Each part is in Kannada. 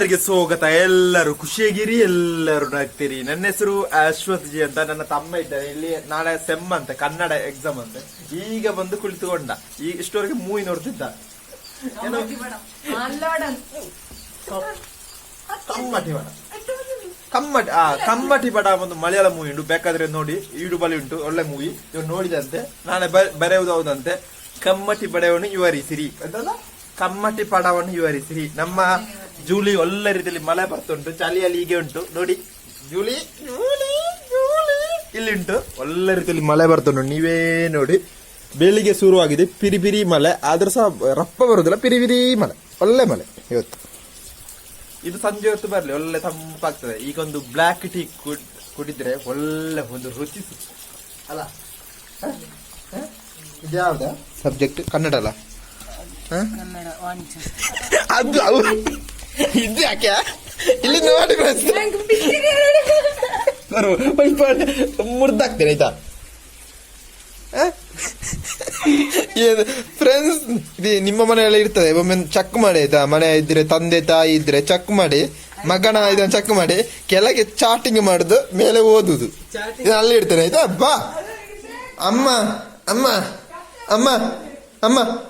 ಎಲ್ಲರಿಗೆ ಸ್ವಾಗತ, ಎಲ್ಲರೂ ಖುಷಿಯಾಗಿರಿ, ಎಲ್ಲರೂ ನಗ್ತೀರಿ. ನನ್ನ ಹೆಸರು ಅಶ್ವಥ್ ಜಿ ಅಂತ ನನ್ನ ತಮ್ಮ ಇದ್ದಾನೆ ಇಲ್ಲಿ ನಾಳೆ ಸೆಮ್ ಅಂತ, ಕನ್ನಡ ಎಕ್ಸಾಮ್ ಅಂತೆ. ಈಗ ಬಂದು ಕುಳಿತುಕೊಂಡ. ಈ ಇಷ್ಟವರೆಗೆ ಮೂವಿ ನೋಡ್ತಿದ್ದ. ಕಮ್ಮಟಿ ಬಡ ಕಮ್ಮಟಿ, ಆ, ಕಮ್ಮಟಿ ಬಡ ಒಂದು ಮಲಯಾಳ ಮೂವಿ ಉಂಟು. ಬೇಕಾದ್ರೆ ನೋಡಿ ಅಲ್ಲಿ ಉಂಟು, ಒಳ್ಳೆ ಮೂವಿ. ಇವ್ರು ನೋಡಿದಂತೆ. ನಾಳೆ ಬರೆಯುವುದು ಹೌದಂತೆ. ಕಮ್ಮಟಿ ಬಡವನ್ನು ವಿವರಿಸಿರಿ ಅಂತಲ್ಲ ಕಮ್ಮಟಿ ಪಡವನ್ನು ವಿವರಿಸಿರಿ ನಮ್ಮ ಜೂಲಿ ಒಳ್ಳೆ ರೀತಿಯಲ್ಲಿ ಮಳೆ ಬರ್ತುಂಟು ಚಳಿಯಲ್ಲಿ ಹೀಗೆ ಉಂಟು. ನೋಡಿ ಜೂಲಿ ಜೂಲಿ ಜೂಲಿ. ಇಲ್ಲಿ ಉಂಟು. ಒಳ್ಳೆ ರೀತಿಯಲ್ಲಿ ಮಳೆ ಬರ್ತುಂಟು ನೀವೇ ನೋಡಿ ಬೆಳಿಗ್ಗೆ ಶುರುವಾಗಿದೆ ಪಿರಿಪಿರಿ ಪಿರಿ ಮಳೆ. ಆದ್ರೂ ಸಹ ರಪ್ಪ ಬರುದಿಲ್ಲ ಪಿರಿಪಿರಿ ಪಿರಿ ಮಳೆ. ಒಳ್ಳೆ ಮಳೆ ಇವತ್ತು. ಇದು ಸಂಜೆ ಹೊತ್ತು ಬರಲಿ ಒಳ್ಳೆ ತಂಪಾಗ್ತದೆ. ಈಗ ಒಂದು ಬ್ಲ್ಯಾಕ್ ಟೀ ಕುಡಿದ್ರೆ ಒಳ್ಳೆ ಒಂದು ರುಚಿ. ಅಲ್ಲ? ಇದ್ಯಾವ್ದ ಸಬ್ಜೆಕ್ಟ್ ಕನ್ನಡ ಅಲ್ಲ? ಹ? ಕನ್ನಡ ವಾಣಿಜ್ಯ. ಅದು ಇದು ಯಾಕೆ? ಇಲ್ಲಿ ನೋಡಿ ಮುರ್ದಾಗ್ತೇನೆ ಆಯ್ತಾ? ಫ್ರೆಂಡ್ಸ್ ಇದು ನಿಮ್ಮ ಮನೆಯಲ್ಲಿ ಇರ್ತದೆ. ಒಮ್ಮೆ ಚೆಕ್ ಮಾಡಿ ಆಯ್ತಾ? ಮನೆ ಇದ್ರೆ ತಂದೆ ತಾಯಿ ಇದ್ರೆ ಚೆಕ್ ಮಾಡಿ. ಮಗನ ಇದನ್ನ ಚೆಕ್ ಮಾಡಿ. ಕೆಳಗೆ ಚಾಟಿಂಗ್ ಮಾಡುದು ಮೇಲೆ ಓದುದು. ಇದು ಅಲ್ಲಿ ಇಡ್ತೇನೆ ಆಯ್ತಾ? ಬಾ. ಅಮ್ಮ ಅಮ್ಮ ಅಮ್ಮ ಅಮ್ಮ.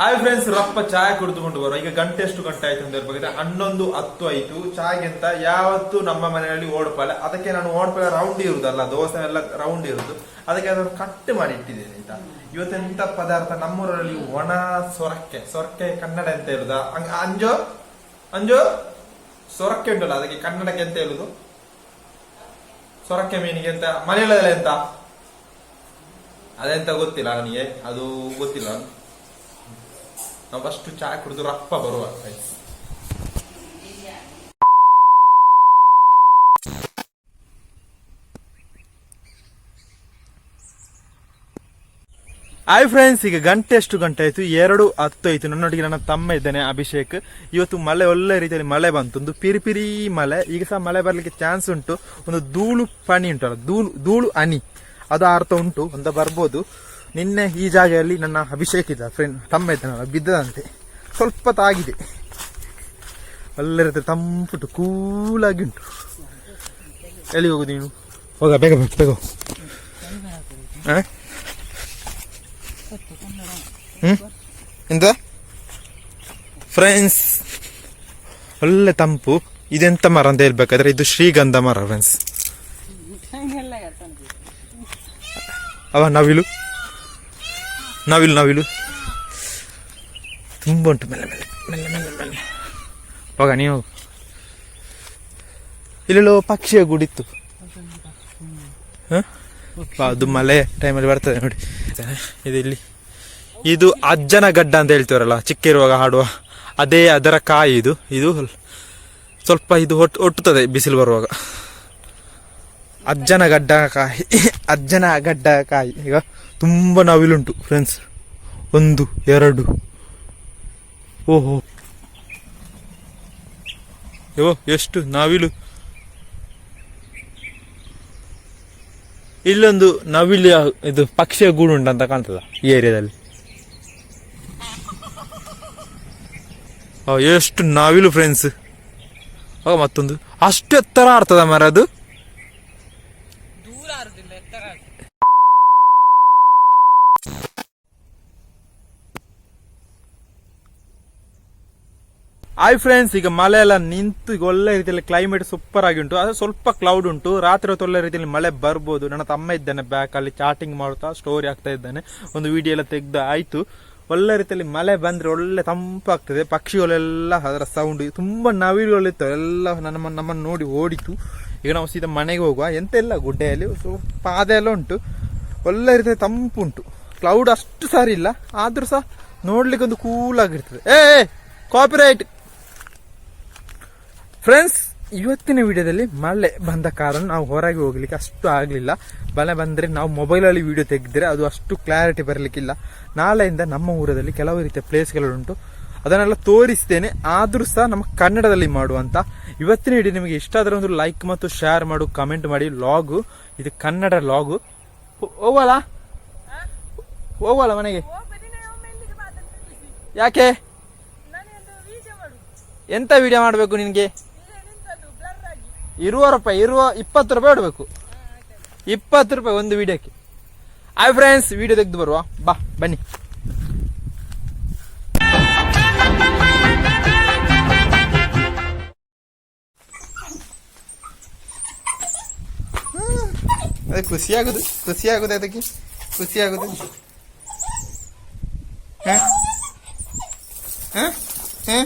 ಹಾಯ್ ಫ್ರೆಂಡ್ಸ್ ರಪ್ಪ ಚಾಯ್ ಕುಡಿದುಕೊಂಡು ಬರುವ ಈಗ ಗಂಟೆ ಎಷ್ಟು ಗಂಟೆ ಆಯ್ತು ಅಂತ ಹೇಳ್ಬೇಕಾದ್ರೆ ಹನ್ನೊಂದು ಹತ್ತು ಆಯ್ತು. ಚಾಯ್ಗೆ ಅಂತ ಯಾವತ್ತು ನಮ್ಮ ಮನೆಯಲ್ಲಿ ಓಡ್ಪಾಲೆ ಅದಕ್ಕೆ ನಾನು ಓಡ್ಪಾಲೆ ರೌಂಡ್ ಇರುದಲ್ಲ, ದೋಸೆ ಎಲ್ಲ ರೌಂಡ್ ಇರುದು. ಅದಕ್ಕೆ ಅದನ್ನು ಕಟ್ ಮಾಡಿ ಇಟ್ಟಿದ್ದೇನೆ, ಆಯ್ತಾ? ಇವತ್ತೆಂತ ಪದಾರ್ಥ? ನಮ್ಮೂರಲ್ಲಿ ಒಣ ಸೊರಕೆ ಸೊರಕೆ ಕನ್ನಡ ಅಂತ ಹೇಳುದ? ಅಂಜೋ? ಅಂಜೋ? ಸೊರಕೆ ಉಂಟಲ್ಲ, ಅದಕ್ಕೆ ಕನ್ನಡಕ್ಕೆ ಎಂತ ಹೇಳುದು? ಸೊರಕೆ ಮೀನಿಗೆ ಅಂತ ಮನೆಯಲ್ಲ ಎಂತ? ಅದೆಂತ ಗೊತ್ತಿಲ್ಲ ನನಗೆ. ಅದು ಗೊತ್ತಿಲ್ಲ. ನಾವು ಫಸ್ಟ್ ಚಾಯ್ ಕುಡಿದು ರಪ್ಪ ಬರುವ. ಹಾಯ್ ಫ್ರೆಂಡ್ಸ್ ಈಗ ಗಂಟೆ ಎಷ್ಟು ಗಂಟೆ ಆಯ್ತು. ಎರಡು ಹತ್ತು ಆಯ್ತು. ನನ್ನೊಟ್ಟಿಗೆ ನನ್ನ ತಮ್ಮ ಇದ್ದಾನೆ, ಅಭಿಷೇಕ್. ಇವತ್ತು ಮಳೆ, ಒಳ್ಳೆ ರೀತಿಯಲ್ಲಿ ಮಳೆ ಬಂತು. ಒಂದು ಪಿರಿಪಿರಿ ಪಿರಿ ಮಳೆ. ಈಗ ಸಹ ಮಳೆ ಬರ್ಲಿಕ್ಕೆ ಚಾನ್ಸ್ ಉಂಟು. ಒಂದು ಧೂಳು ಪನಿ ಉಂಟಲ್ಲ. ಧೂಳು ಧೂಳು ಹನಿ. ಅದು ಅರ್ಥ ಉಂಟು. ಅಂತ ಬರ್ಬೋದು. ನಿನ್ನೆ ಈ ಜಾಗದಲ್ಲಿ ನನ್ನ ಅಭಿಷೇಕ್ ಇದ್ದ ಫ್ರೆಂಡ್ ತಮ್ಮ ಇದ್ದಾನಲ್ಲ ಬಿದ್ದದಂತೆ. ಸ್ವಲ್ಪ ತಾಗಿದೆ ಒಳ್ಳೆ ತಂಪುಟು ತಂಪುಟ್ಟು ಕೂಲಾಗಿ ಉಂಟು ಎಲ್ಲಿಗೆ ಹೋಗುದು ನೀನು? ಹೋಗ ಬೇಗ ಬೇಗ ಬೇಗ? ಹ್ಮ್? ಎಂತ? ಫ್ರೆಂಡ್ಸ್ ಒಳ್ಳೆ ತಂಪು. ಇದೆಂತ ಮರ ಅಂತ ಹೇಳ್ಬೇಕಾದ್ರೆ ಇದು ಶ್ರೀಗಂಧ ಮರ ಫ್ರೆಂಡ್ಸ್ ಅವ ನವಿಲು. ನವಿಲು ನವಿಲು. ತುಂಬ ಉಂಟು ಮೇಲೆ ಮೇಲೆ ಮೇಲೆ ಮೆಲ್ಲ ಮೆಲ್ಲ. ಹೋಗ ನೀವು. ಇಲ್ಲೆಲ್ಲೋ ಪಕ್ಷಿಯ ಗುಡಿತ್ತು. ಅದು ಮಳೆ ಟೈಮಲ್ಲಿ ಬರ್ತದೆ ನೋಡಿ. ಇದು ಇಲ್ಲಿ. ಇದು ಅಜ್ಜನ ಗಡ್ಡ ಅಂತ ಹೇಳ್ತೀವರಲ್ಲ ಚಿಕ್ಕಿರುವಾಗ ಹಾಡುವ. ಅದೇ ಅದರ ಕಾಯಿ ಇದು. ಇದು ಸ್ವಲ್ಪ ಇದು ಹೊಟ್ಟು ಒಟ್ಟುತ್ತದೆ ಬಿಸಿಲು ಬರುವಾಗ. ಅಜ್ಜನ ಗಡ್ಡ ಕಾಯಿ ಅಜ್ಜನ ಗಡ್ಡ ಕಾಯಿ. ಈಗ ತುಂಬ ನವಿಲುಂಟು ಫ್ರೆಂಡ್ಸ್ ಒಂದು, ಎರಡು. ಓಹೋ. ಯೋ, ಎಷ್ಟು ನವಿಲು. ಇಲ್ಲೊಂದು ನವಿಲಿಯ, ಇದು ಪಕ್ಷಿಯ ಗೂಡು ಉಂಟಂತ ಕಾಣ್ತದ, ಈ ಏರಿಯಾದಲ್ಲಿ. ಎಷ್ಟು ನವಿಲು ಫ್ರೆಂಡ್ಸ್ ಮತ್ತೊಂದು. ಅಷ್ಟು ಎತ್ತರ ಆಡ್ತದ ಮರ ಅದು. ಹಾಯ್ ಫ್ರೆಂಡ್ಸ್ ಈಗ ಮಳೆ ಎಲ್ಲ ನಿಂತು ಈಗ ಒಳ್ಳೆ ರೀತಿಯಲ್ಲಿ ಕ್ಲೈಮೇಟ್ ಸೂಪರ್ ಆಗಿ ಉಂಟು ಅದು ಸ್ವಲ್ಪ ಕ್ಲೌಡ್ ಉಂಟು. ರಾತ್ರಿ ಹೊತ್ತು ಒಳ್ಳೆ ರೀತಿಯಲ್ಲಿ ಮಳೆ ಬರ್ಬೋದು. ನನ್ನ ತಮ್ಮ ಇದ್ದಾನೆ ಬ್ಯಾಕ್ ಅಲ್ಲಿ ಚಾಟಿಂಗ್ ಮಾಡ್ತಾ ಸ್ಟೋರಿ ಆಗ್ತಾ ಇದ್ದಾನೆ. ಒಂದು ವಿಡಿಯೋ ಎಲ್ಲ ತೆಗ್ದ ಆಯ್ತು. ಒಳ್ಳೆ ರೀತಿಯಲ್ಲಿ ಮಳೆ ಬಂದ್ರೆ ಒಳ್ಳೆ ತಂಪಾಗ್ತದೆ. ಪಕ್ಷಿಗಳೆಲ್ಲ ಅದರ ಸೌಂಡ್ ತುಂಬಾ ನವಿಲುಗಳಿತ್ತು ಎಲ್ಲ ನಮ್ಮ ನಮ್ಮನ್ನು ನೋಡಿ ಓಡಿತು. ಈಗ ನಾವು ಸೀದಾ ಮನೆಗೆ ಹೋಗುವ. ಎಂತ ಇಲ್ಲ ಗುಡ್ಡೆಯಲ್ಲಿ ಸ್ವಲ್ಪ ಎಲ್ಲ ಉಂಟು. ಒಳ್ಳೆ ರೀತಿಯ ತಂಪು ಉಂಟು. ಕ್ಲೌಡ್ ಅಷ್ಟು ಸಾರಿ ಇಲ್ಲ ಆದ್ರೂ ಸಹ ನೋಡ್ಲಿಕ್ಕೆ ಒಂದು ಕೂಲ್ ಆಗಿರ್ತದೆ. ಏ ಕಾಪಿರೈಟ್ ಫ್ರೆಂಡ್ಸ್ ಇವತ್ತಿನ ವಿಡಿಯೋದಲ್ಲಿ ಮಳೆ ಬಂದ ಕಾರಣ ನಾವು ಹೊರಗೆ ಹೋಗ್ಲಿಕ್ಕೆ ಅಷ್ಟು ಆಗಲಿಲ್ಲ. ಮಳೆ ಬಂದರೆ ನಾವು ಮೊಬೈಲಲ್ಲಿ ವಿಡಿಯೋ ತೆಗೆದ್ರೆ ಅದು ಅಷ್ಟು ಕ್ಲಾರಿಟಿ ಬರಲಿಕ್ಕಿಲ್ಲ. ನಾಳೆಯಿಂದ ನಮ್ಮ ಊರಲ್ಲಿ ಕೆಲವು ರೀತಿಯ ಪ್ಲೇಸ್ಗಳುಂಟು ಅದನ್ನೆಲ್ಲ ತೋರಿಸ್ತೇನೆ. ಆದ್ರೂ ಸಹ ನಮ್ಮ ಕನ್ನಡದಲ್ಲಿ ಮಾಡುವಂತ. ಇವತ್ತಿನ ವಿಡಿಯೋ ನಿಮಗೆ ಇಷ್ಟ ಆದ್ರೆ ಒಂದು ಲೈಕ್ ಮತ್ತು ಶೇರ್ ಮಾಡು ಕಮೆಂಟ್ ಮಾಡಿ. ಲಾಗು ಇದು ಕನ್ನಡ ಲಾಗು ಹೋಗಲ್ಲ ಹೋಗಲ್ಲ ಮನೆಗೆ? ಯಾಕೆ? ಎಂತ ವಿಡಿಯೋ ಮಾಡಬೇಕು ನಿನಗೆ? ಇರುವ ರೂಪಾಯಿ, ಇರುವ ಇಪ್ಪತ್ತು ರೂಪಾಯಿ ಇಡಬೇಕು ಇಪ್ಪತ್ತು ರೂಪಾಯಿ ಒಂದು ವಿಡಿಯೋಕ್ಕೆ ಹಾಯ್ ಫ್ರೆಂಡ್ಸ್ ವಿಡಿಯೋ ತೆಗೆದು ಬರುವ ಬಾ, ಬನ್ನಿ ಅದೇ ಖುಷಿ ಆಗುದು ಖುಷಿ ಆಗುದು ಅದಕ್ಕೆ, ಖುಷಿ ಆಗುದು ಹ? ಹ? ಹ?